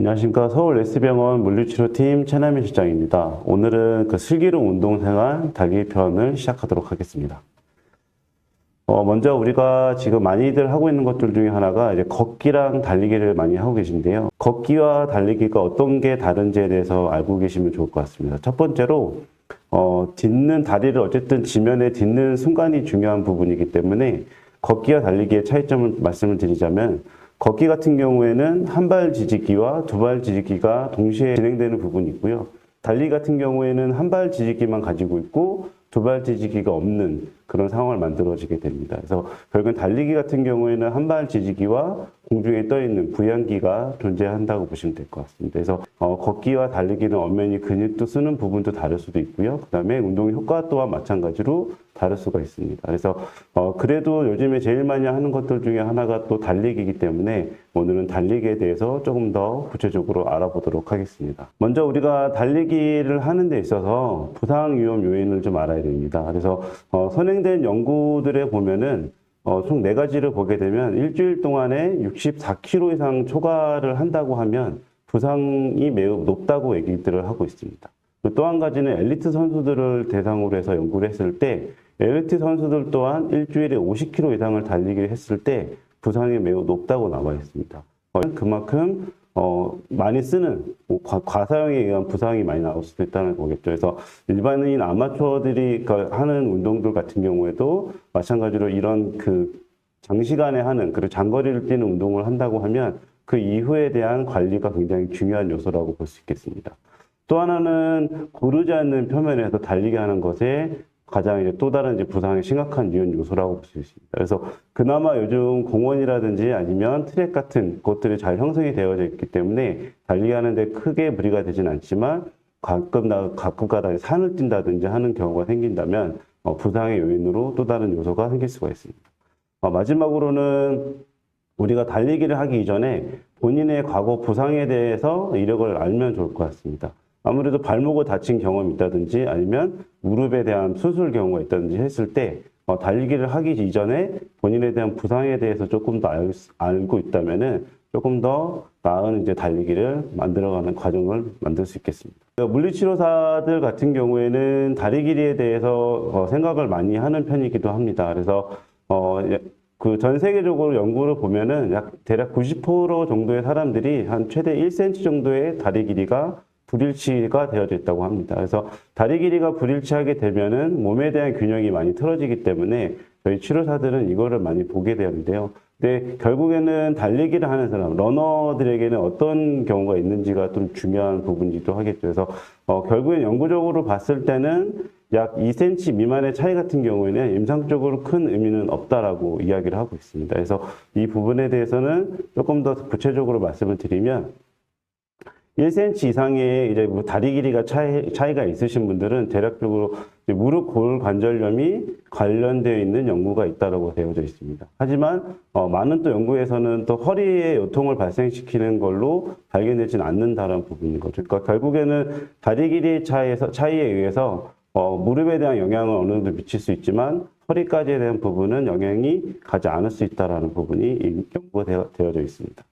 안녕하십니까 서울 S병원 물리치료팀 최남일 실장입니다. 오늘은 그 슬기로운 운동생활 달리기 편을 시작하도록 하겠습니다. 어, 먼저 우리가 지금 많이들 하고 있는 것들 중에 하나가 이제 걷기랑 달리기를 많이 하고 계신데요. 걷기와 달리기가 어떤 게 다른지에 대해서 알고 계시면 좋을 것 같습니다. 첫 번째로 어, 딛는 다리를 어쨌든 지면에 딛는 순간이 중요한 부분이기 때문에 걷기와 달리기의 차이점을 말씀을 드리자면 걷기 같은 경우에는 한 발 지지기와 두 발 지지기가 동시에 진행되는 부분이 있고요. 달리기 같은 경우에는 한 발 지지기만 가지고 있고 두 발 지지기가 없는 그런 상황을 만들어지게 됩니다. 그래서 결국엔 달리기 같은 경우에는 한발 지지기와 공중에 떠 있는 부양기가 존재한다고 보시면 될 것 같습니다. 그래서 어, 걷기와 달리기는 엄연히 근육도 쓰는 부분도 다를 수도 있고요. 그다음에 운동 효과 또한 마찬가지로 다를 수가 있습니다. 그래서 어, 그래도 요즘에 제일 많이 하는 것들 중에 하나가 또 달리기이기 때문에 오늘은 달리기에 대해서 조금 더 구체적으로 알아보도록 하겠습니다. 먼저 우리가 달리기를 하는 데 있어서 부상 위험 요인을 좀 알아야 됩니다. 그래서 어, 선행 된 연구들에 보면은 어, 총 네 가지를 보게 되면 일주일 동안에 64kg 이상 초과를 한다고 하면 부상이 매우 높다고 얘기들을 하고 있습니다. 또 한 가지는 엘리트 선수들을 대상으로 해서 연구를 했을 때 엘리트 선수들 또한 일주일에 50km 이상을 달리기를 했을 때 부상이 매우 높다고 나와 있습니다. 어, 그만큼 어, 많이 쓰는 뭐 과, 과사용에 의한 부상이 많이 나올 수도 있다는 거겠죠. 그래서 일반인 아마추어들이 그 하는 운동들 같은 경우에도 마찬가지로 이런 그 장시간에 하는 그리고 장거리를 뛰는 운동을 한다고 하면 그 이후에 대한 관리가 굉장히 중요한 요소라고 볼 수 있겠습니다. 또 하나는 고르지 않는 표면에서 달리기 하는 것에 가장 이제 또 다른 이제 부상의 심각한 이런 요소라고 볼 수 있습니다. 그래서 그나마 요즘 공원이라든지 아니면 트랙 같은 곳들이 잘 형성이 되어져 있기 때문에 달리기 하는데 크게 무리가 되진 않지만 가끔 나 가끔 가다 산을 뛴다든지 하는 경우가 생긴다면 어, 부상의 요인으로 또 다른 요소가 생길 수가 있습니다. 어, 마지막으로는 우리가 달리기를 하기 이전에 본인의 과거 부상에 대해서 이력을 알면 좋을 것 같습니다. 아무래도 발목을 다친 경험이 있다든지 아니면 무릎에 대한 수술 경우가 있다든지 했을 때 어, 달리기를 하기 이전에 본인에 대한 부상에 대해서 조금 더 알, 알고 있다면은 조금 더 나은 이제 달리기를 만들어가는 과정을 만들 수 있겠습니다. 물리치료사들 같은 경우에는 다리 길이에 대해서 어, 생각을 많이 하는 편이기도 합니다. 그래서 어, 그전 세계적으로 연구를 보면은 약 대략 90% 정도의 사람들이 한 최대 1cm 정도의 다리 길이가 불일치가 되어져 있다고 합니다. 그래서 다리 길이가 불일치하게 되면은 몸에 대한 균형이 많이 틀어지기 때문에 저희 치료사들은 이거를 많이 보게 되는데요. 근데 결국에는 달리기를 하는 사람, 러너들에게는 어떤 경우가 있는지가 좀 중요한 부분이기도 하겠죠. 그래서 어, 결국엔 연구적으로 봤을 때는 약 2cm 미만의 차이 같은 경우에는 임상적으로 큰 의미는 없다라고 이야기를 하고 있습니다. 그래서 이 부분에 대해서는 조금 더 구체적으로 말씀을 드리면 1cm 이상의 이제 뭐 다리 길이가 차이, 차이가 있으신 분들은 대략적으로 무릎 골 관절염이 관련되어 있는 연구가 있다라고 되어져 있습니다. 하지만 어, 많은 또 연구에서는 또 허리에 요통을 발생시키는 걸로 발견되지는 않는다는 부분인 거죠. 그러니까 결국에는 다리 길이 차이에서 차이에 의해서 어, 무릎에 대한 영향을 어느 정도 미칠 수 있지만 허리까지에 대한 부분은 영향이 가지 않을 수 있다라는 부분이 연구가 되어, 되어져 있습니다.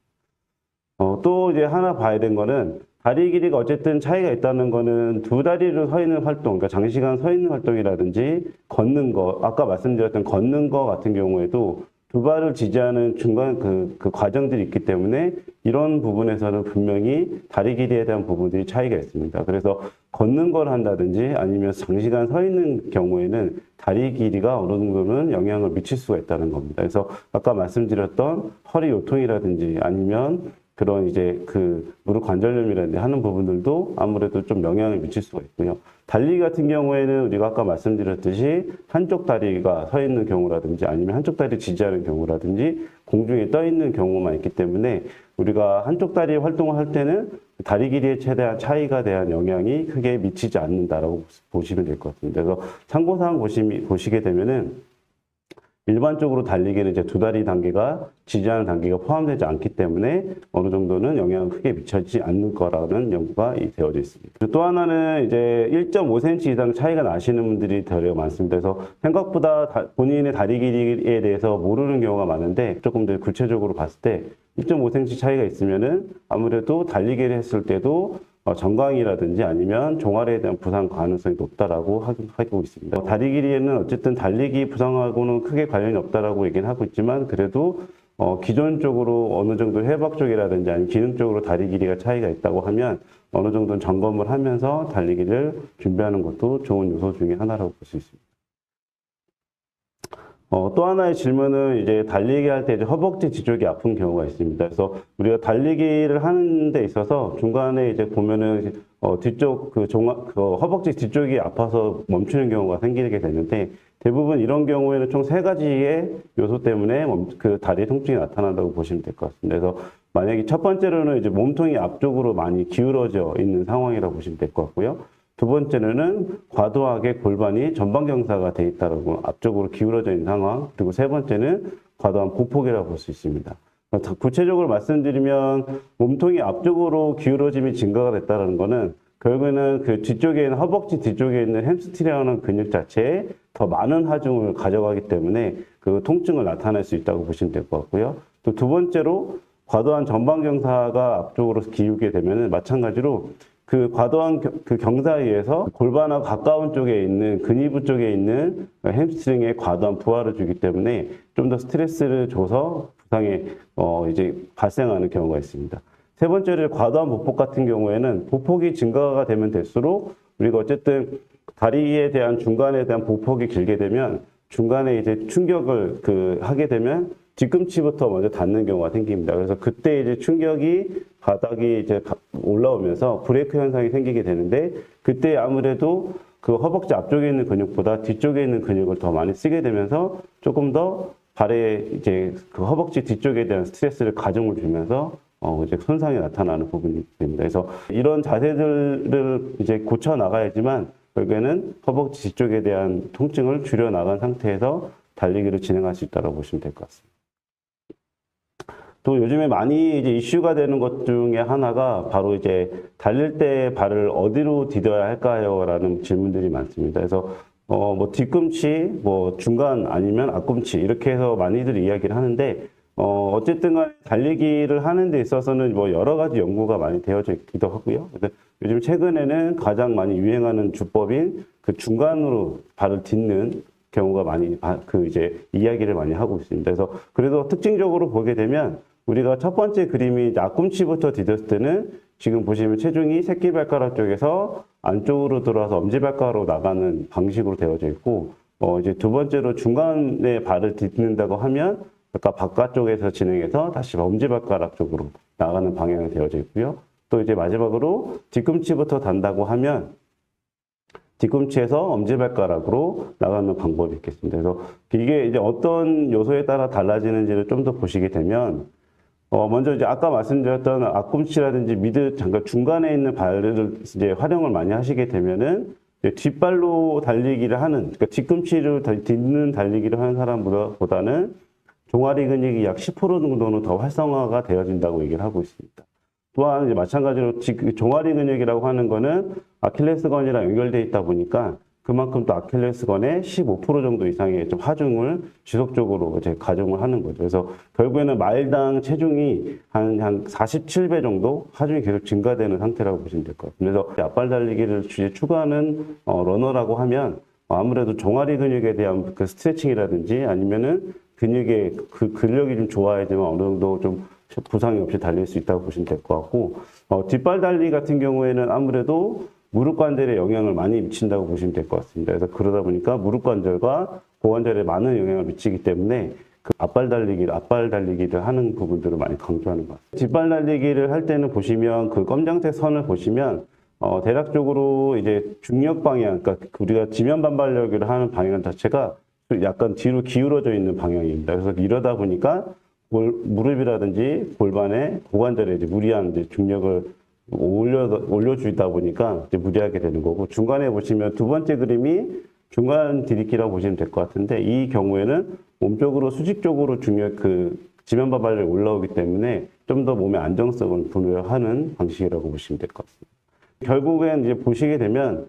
어, 또 이제 하나 봐야 되는 거는 다리 길이가 어쨌든 차이가 있다는 거는 두 다리로 서 있는 활동, 그러니까 장시간 서 있는 활동이라든지 걷는 거, 아까 말씀드렸던 걷는 거 같은 경우에도 두 발을 지지하는 중간 그, 그 과정들이 있기 때문에 이런 부분에서는 분명히 다리 길이에 대한 부분들이 차이가 있습니다. 그래서 걷는 걸 한다든지 아니면 장시간 서 있는 경우에는 다리 길이가 어느 정도는 영향을 미칠 수가 있다는 겁니다. 그래서 아까 말씀드렸던 허리 요통이라든지 아니면 그런 이제 그 무릎 관절염이라든지 하는 부분들도 아무래도 좀 영향을 미칠 수가 있고요. 달리기 같은 경우에는 우리가 아까 말씀드렸듯이 한쪽 다리가 서 있는 경우라든지 아니면 한쪽 다리 지지하는 경우라든지 공중에 떠 있는 경우만 있기 때문에 우리가 한쪽 다리 활동을 할 때는 다리 길이에 최대한 차이가 대한 영향이 크게 미치지 않는다라고 보시면 될 것 같습니다. 그래서 참고사항 보시, 보시게 되면은 일반적으로 달리기는 이제 두 다리 단계가 지지하는 단계가 포함되지 않기 때문에 어느 정도는 영향을 크게 미치지 않는 거라는 연구가 되어져 있습니다. 또 하나는 이제 1.5cm 이상 차이가 나시는 분들이 되려 많습니다. 그래서 생각보다 본인의 다리 길이에 대해서 모르는 경우가 많은데 조금 더 구체적으로 봤을 때 1.5cm 차이가 있으면은 아무래도 달리기를 했을 때도 어, 정강이라든지 아니면 종아리에 대한 부상 가능성이 높다라고 하- 하고 있습니다. 다리 길이에는 어쨌든 달리기 부상하고는 크게 관련이 없다라고 얘기는 하고 있지만 그래도 어, 기존적으로 어느 정도 해박 쪽이라든지 아니면 기능적으로 다리 길이가 차이가 있다고 하면 어느 정도는 점검을 하면서 달리기를 준비하는 것도 좋은 요소 중에 하나라고 볼 수 있습니다. 어, 또 하나의 질문은 이제 달리기 할 때 이제 허벅지 뒤쪽이 아픈 경우가 있습니다. 그래서 우리가 달리기를 하는 데 있어서 중간에 이제 보면은 어, 뒤쪽 그 종아, 그 허벅지 뒤쪽이 아파서 멈추는 경우가 생기게 되는데 대부분 이런 경우에는 총 세 가지의 요소 때문에 멈- 그 다리 통증이 나타난다고 보시면 될 것 같습니다. 그래서 만약에 첫 번째로는 이제 몸통이 앞쪽으로 많이 기울어져 있는 상황이라고 보시면 될 것 같고요. 두 번째는 과도하게 골반이 전방 경사가 돼 있다라고 앞쪽으로 기울어져 있는 상황. 그리고 세 번째는 과도한 보폭이라고 볼 수 있습니다. 자, 구체적으로 말씀드리면 몸통이 앞쪽으로 기울어짐이 증가가 됐다는 거는 결국에는 그 뒤쪽에 있는 허벅지 뒤쪽에 있는 햄스트링이라는 근육 자체에 더 많은 하중을 가져가기 때문에 그 통증을 나타낼 수 있다고 보시면 될 것 같고요. 또 두 번째로 과도한 전방 경사가 앞쪽으로 기울게 되면은 마찬가지로 그 과도한 겨- 그 경사에 의해서 골반하고 가까운 쪽에 있는 근위부 쪽에 있는 햄스트링에 과도한 부하를 주기 때문에 좀 더 스트레스를 줘서 부상에 어 이제 발생하는 경우가 있습니다. 세 번째로 과도한 보폭 같은 경우에는 보폭이 증가가 되면 될수록 우리가 어쨌든 다리에 대한 중간에 대한 보폭이 길게 되면 중간에 이제 충격을 그 하게 되면 뒤꿈치부터 먼저 닿는 경우가 생깁니다. 그래서 그때 이제 충격이 바닥이 이제 가- 올라오면서 브레이크 현상이 생기게 되는데 그때 아무래도 그 허벅지 앞쪽에 있는 근육보다 뒤쪽에 있는 근육을 더 많이 쓰게 되면서 조금 더 발에 이제 그 허벅지 뒤쪽에 대한 스트레스를 가중을 주면서 어 이제 손상이 나타나는 부분이 됩니다. 그래서 이런 자세들을 이제 고쳐 나가야지만 결국에는 허벅지 뒤쪽에 대한 통증을 줄여 나간 상태에서 달리기를 진행할 수 있다고 보시면 될 것 같습니다. 또 요즘에 많이 이제 이슈가 되는 것 중에 하나가 바로 이제 달릴 때 발을 어디로 디뎌야 할까요? 라는 질문들이 많습니다. 그래서 어, 뭐 뒤꿈치, 뭐 중간 아니면 앞꿈치 이렇게 해서 많이들 이야기를 하는데 어, 어쨌든 간에 달리기를 하는 데 있어서는 뭐 여러 가지 연구가 많이 되어져 있기도 하고요. 요즘 최근에는 가장 많이 유행하는 주법인 그 중간으로 발을 딛는 경우가 많이 바- 그 이제 이야기를 많이 하고 있습니다. 그래서 그래도 특징적으로 보게 되면 우리가 첫 번째 그림이 앞꿈치부터 디뎠을 때는 지금 보시면 체중이 새끼발가락 쪽에서 안쪽으로 들어와서 엄지발가락으로 나가는 방식으로 되어져 있고 어 이제 두 번째로 중간에 발을 딛는다고 하면 아까 바깥쪽에서 진행해서 다시 엄지발가락 쪽으로 나가는 방향이 되어져 있고요. 또 이제 마지막으로 뒤꿈치부터 단다고 하면 뒤꿈치에서 엄지발가락으로 나가는 방법이 있겠습니다. 그래서 이게 이제 어떤 요소에 따라 달라지는지를 좀 더 보시게 되면 어, 먼저 이제 아까 말씀드렸던 앞꿈치라든지 미드 잠깐 중간에 있는 발을 이제 활용을 많이 하시게 되면은 뒷발로 달리기를 하는, 그러니까 뒤꿈치를 달- 딛는 달리기를 하는 사람보다는 종아리 근육이 약 10% 정도는 더 활성화가 되어진다고 얘기를 하고 있습니다. 또한 이제 마찬가지로 종아리 근육이라고 하는 거는 아킬레스건이랑 연결되어 있다 보니까 그만큼 또 아킬레스건의 15% 정도 이상의 좀 하중을 지속적으로 이제 가중을 하는 거죠. 그래서 결국에는 마일당 체중이 한, 한 47배 정도 하중이 계속 증가되는 상태라고 보시면 될 것 같습니다. 그래서 앞발 달리기를 주에 추구하는 어, 러너라고 하면 아무래도 종아리 근육에 대한 그 스트레칭이라든지 아니면은 근육의 그 근력이 좀 좋아야지만 어느 정도 좀 부상이 없이 달릴 수 있다고 보시면 될 것 같고 어, 뒷발 달리 같은 경우에는 아무래도 무릎 관절에 영향을 많이 미친다고 보시면 될 것 같습니다. 그래서 그러다 보니까 무릎 관절과 고관절에 많은 영향을 미치기 때문에 그 앞발 달리기를 앞발 달리기를 하는 부분들을 많이 강조하는 것 같습니다. 뒷발 달리기를 할 때는 보시면 그 검정색 선을 보시면 어, 대략적으로 이제 중력 방향, 그러니까 우리가 지면 반발력을 하는 방향 자체가 약간 뒤로 기울어져 있는 방향입니다. 그래서 이러다 보니까 골- 무릎이라든지 골반에 고관절에 이제 무리한 이제 중력을 올려 올려주다 보니까 무리하게 되는 거고 중간에 보시면 두 번째 그림이 중간 디귿기라고 보시면 될 것 같은데 이 경우에는 몸쪽으로 수직적으로 중력 그 지면 반발력이 올라오기 때문에 좀 더 몸의 안정성을 부여하는 방식이라고 보시면 될 것 같습니다. 결국엔 이제 보시게 되면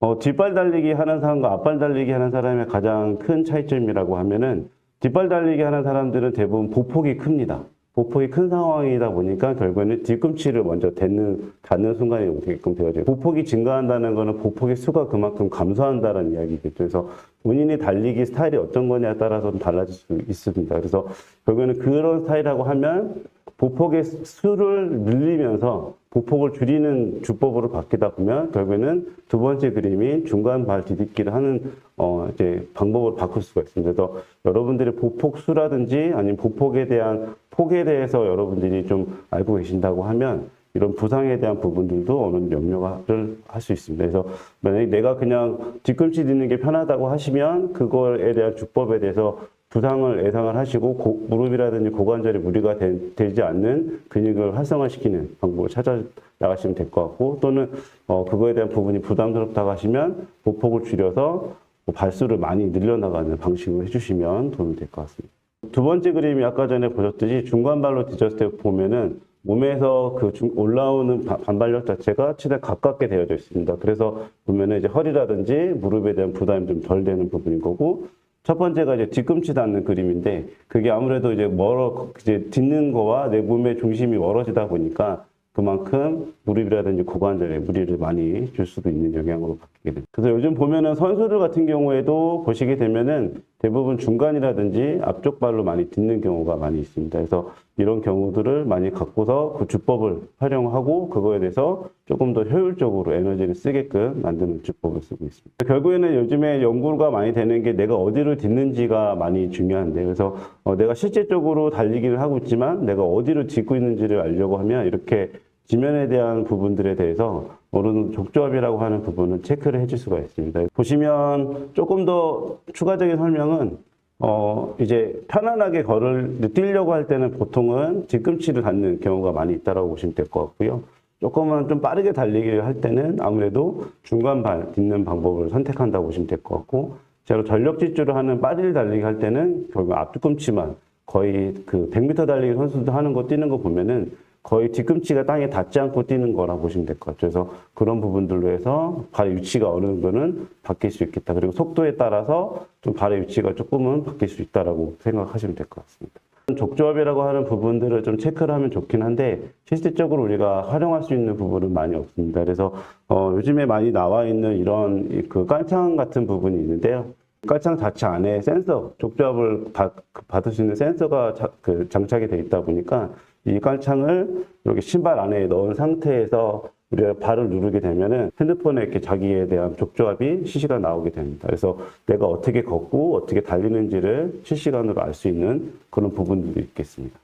어, 뒷발 달리기 하는 사람과 앞발 달리기 하는 사람의 가장 큰 차이점이라고 하면은 뒷발 달리기 하는 사람들은 대부분 보폭이 큽니다. 보폭이 큰 상황이다 보니까 결국에는 뒤꿈치를 먼저 닿는, 닿는 순간이 오게끔 되어져요. 보폭이 증가한다는 거는 보폭의 수가 그만큼 감소한다는 이야기겠죠. 그래서 본인이 달리기 스타일이 어떤 거냐에 따라서 좀 달라질 수 있습니다. 그래서 결국에는 그런 스타일이라고 하면 보폭의 수를 늘리면서 보폭을 줄이는 주법으로 바뀌다 보면 결국에는 두 번째 그림인 중간 발 디딛기를 하는 어 이제 방법으로 바꿀 수가 있습니다. 그래서 여러분들의 보폭 수라든지 아니면 보폭에 대한 폭에 대해서 여러분들이 좀 알고 계신다고 하면 이런 부상에 대한 부분들도 어느 염려를 할 수 있습니다. 그래서 만약에 내가 그냥 뒤꿈치 딛는 게 편하다고 하시면 그거에 대한 주법에 대해서 부상을 예상을 하시고 고- 무릎이라든지 고관절에 무리가 되, 지 않는 근육을 활성화시키는 방법을 찾아 나가시면 될 것 같고 또는 어, 그거에 대한 부분이 부담스럽다고 하시면 보폭을 줄여서 뭐 발수를 많이 늘려나가는 방식으로 해주시면 도움이 될 것 같습니다. 두 번째 그림이 아까 전에 보셨듯이 중간발로 뒤졌을 때 보면은 몸에서 그 중- 올라오는 바- 반발력 자체가 최대 가깝게 되어져 있습니다. 그래서 보면은 이제 허리라든지 무릎에 대한 부담이 좀 덜 되는 부분인 거고 첫 번째가 이제 뒤꿈치 닿는 그림인데 그게 아무래도 이제 멀어 이제 딛는 거와 내 몸의 중심이 멀어지다 보니까 그만큼 무릎이라든지 고관절에 무리를 많이 줄 수도 있는 영향으로 바뀌게 됩니다. 그래서 요즘 보면은 선수들 같은 경우에도 보시게 되면은 대부분 중간이라든지 앞쪽 발로 많이 딛는 경우가 많이 있습니다. 그래서 이런 경우들을 많이 갖고서 그 주법을 활용하고 그거에 대해서 조금 더 효율적으로 에너지를 쓰게끔 만드는 주법을 쓰고 있습니다. 결국에는 요즘에 연구가 많이 되는 게 내가 어디를 딛는지가 많이 중요한데 그래서 어, 내가 실질적으로 달리기를 하고 있지만 내가 어디를 딛고 있는지를 알려고 하면 이렇게 지면에 대한 부분들에 대해서 정도 족조합이라고 하는 부분은 체크를 해줄 수가 있습니다. 보시면 조금 더 추가적인 설명은 어 이제 편안하게 걸을 뛰려고 할 때는 보통은 뒤꿈치를 닿는 경우가 많이 있다라고 보시면 될 것 같고요. 조금은 좀 빠르게 달리기를 할 때는 아무래도 중간 발 딛는 방법을 선택한다고 보시면 될 것 같고 제가 전력 질주를 하는 빠르게 달리기 할 때는 결국 앞뒤꿈치만 거의 그 100m 달리기 선수들 하는 거 뛰는 거 보면은 거의 뒤꿈치가 땅에 닿지 않고 뛰는 거라 보시면 될 것 같아요. 그래서 그런 부분들로 해서 발의 위치가 어느 정도는 바뀔 수 있겠다. 그리고 속도에 따라서 좀 발의 위치가 조금은 바뀔 수 있다라고 생각하시면 될 것 같습니다. 족조합이라고 하는 부분들을 좀 체크를 하면 좋긴 한데 실질적으로 우리가 활용할 수 있는 부분은 많이 없습니다. 그래서 어, 요즘에 많이 나와 있는 이런 이그 깔창 같은 부분이 있는데요. 깔창 자체 안에 센서, 족조합을 받, 받을 수 있는 센서가 자- 그 장착이 되어 있다 보니까 이 깔창을 이렇게 신발 안에 넣은 상태에서 우리가 발을 누르게 되면은 핸드폰에 이렇게 자기에 대한 족조합이 실시간 나오게 됩니다. 그래서 내가 어떻게 걷고 어떻게 달리는지를 실시간으로 알 수 있는 그런 부분들이 있겠습니다.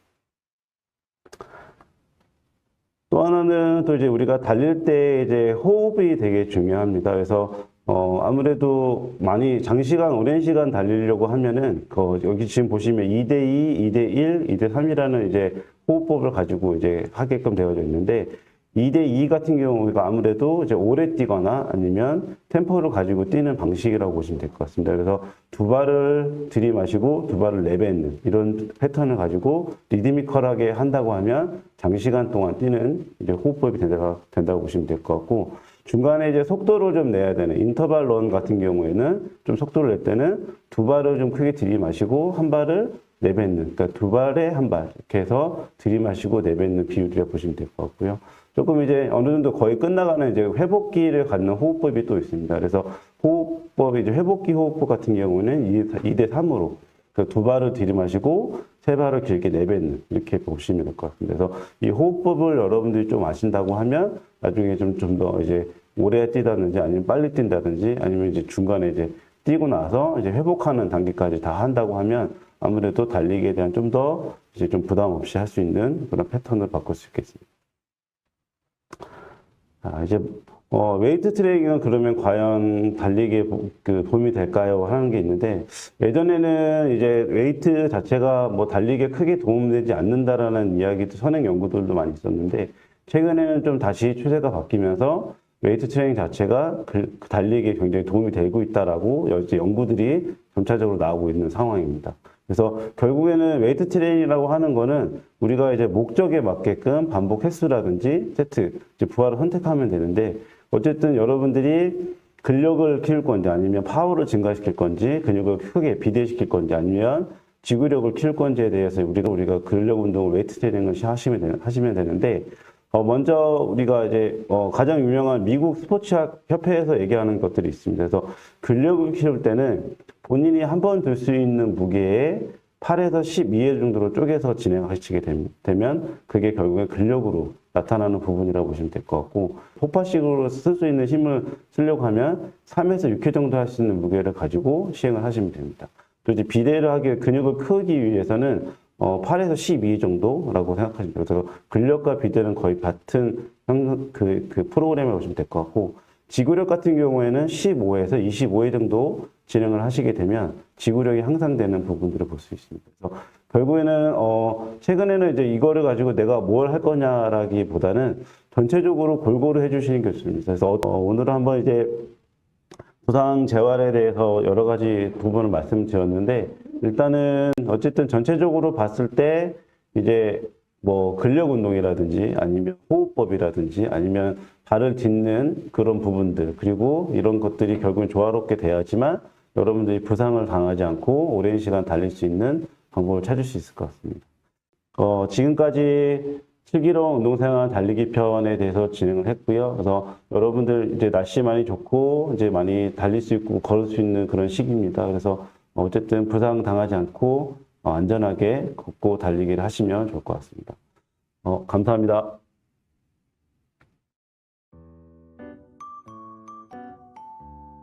또 하나는 또 이제 우리가 달릴 때 이제 호흡이 되게 중요합니다. 그래서 어 아무래도 많이 장시간 오랜 시간 달리려고 하면은 그 여기 지금 보시면 2대2, 2대1, 2대3이라는 이제 호흡법을 가지고 이제 하게끔 되어져 있는데 2대2 같은 경우가 아무래도 이제 오래 뛰거나 아니면 템포를 가지고 뛰는 방식이라고 보시면 될 것 같습니다. 그래서 두 발을 들이마시고 두 발을 내뱉는 이런 패턴을 가지고 리드미컬하게 한다고 하면 장시간 동안 뛰는 이제 호흡법이 된다고, 된다고 보시면 될 것 같고 중간에 이제 속도를 좀 내야 되는 인터벌 런 같은 경우에는 좀 속도를 낼 때는 두 발을 좀 크게 들이마시고 한 발을 내뱉는 그러니까 두 발에 한 발 이렇게 해서 들이마시고 내뱉는 비율이라 보시면 될 것 같고요. 조금 이제 어느 정도 거의 끝나가는 이제 회복기를 갖는 호흡법이 또 있습니다. 그래서 호흡법이 이제 회복기 호흡법 같은 경우는 2대 3으로 그두 발을 들이마시고 세 발을 길게 내뱉는 이렇게 보시면 될 것 같습니다. 그래서 이 호흡법을 여러분들이 좀 아신다고 하면 나중에 좀 좀 더 이제 오래 뛰다든지 아니면 빨리 뛴다든지 아니면 이제 중간에 이제 뛰고 나서 이제 회복하는 단계까지 다 한다고 하면 아무래도 달리기에 대한 좀 더 이제 좀 부담 없이 할 수 있는 그런 패턴을 바꿀 수 있겠습니다. 아, 이제 어, 웨이트 트레이닝은 그러면 과연 달리기에 보- 그 도움이 될까요? 하는 게 있는데 예전에는 이제 웨이트 자체가 뭐 달리기에 크게 도움되지 않는다라는 이야기도 선행 연구들도 많이 있었는데 최근에는 좀 다시 추세가 바뀌면서 웨이트 트레이닝 자체가 그- 그 달리기에 굉장히 도움이 되고 있다라고 연구들이 점차적으로 나오고 있는 상황입니다. 그래서 결국에는 웨이트 트레이닝이라고 하는 거는 우리가 이제 목적에 맞게끔 반복 횟수라든지 세트, 부하를 선택하면 되는데 어쨌든 여러분들이 근력을 키울 건지 아니면 파워를 증가시킬 건지 근육을 크게 비대시킬 건지 아니면 지구력을 키울 건지에 대해서 우리가 우리가 근력 운동을 웨이트 트레이닝을 시- 하시면 되는, 하시면 되는데 어, 먼저 우리가 이제 어, 가장 유명한 미국 스포츠학 협회에서 얘기하는 것들이 있습니다. 그래서 근력을 키울 때는 본인이 한 번 들 수 있는 무게에 8에서 12회 정도로 쪼개서 진행하시게 됨- 되면 그게 결국에 근력으로 나타나는 부분이라고 보시면 될 것 같고 폭파식으로 쓸 수 있는 힘을 쓰려고 하면 3에서 6회 정도 할 수 있는 무게를 가지고 시행을 하시면 됩니다. 또 이제 비대를 하기 근육을 크기 위해서는 어, 8에서 12 정도라고 생각하시면 돼요. 그래서 근력과 비대는 거의 같은 형- 그, 그 프로그램을 보시면 될 것 같고 지구력 같은 경우에는 15에서 25회 정도 진행을 하시게 되면 지구력이 향상되는 부분들을 볼 수 있습니다. 그래서 결국에는 어 최근에는 이제 이거를 가지고 내가 뭘 할 거냐라기보다는 전체적으로 골고루 해주시는 게 좋습니다. 그래서 어, 오늘은 한번 이제 부상 재활에 대해서 여러 가지 부분을 말씀드렸는데 일단은 어쨌든 전체적으로 봤을 때 이제 뭐 근력 운동이라든지 아니면 호흡법이라든지 아니면 발을 딛는 그런 부분들 그리고 이런 것들이 결국엔 조화롭게 돼야지만 여러분들이 부상을 당하지 않고 오랜 시간 달릴 수 있는 방법을 찾을 수 있을 것 같습니다. 어, 지금까지 슬기로운 운동생활 달리기 편에 대해서 진행을 했고요. 그래서 여러분들 이제 날씨 많이 좋고 이제 많이 달릴 수 있고 걸을 수 있는 그런 시기입니다. 그래서 어쨌든 부상 당하지 않고 어, 안전하게 걷고 달리기를 하시면 좋을 것 같습니다. 어, 감사합니다.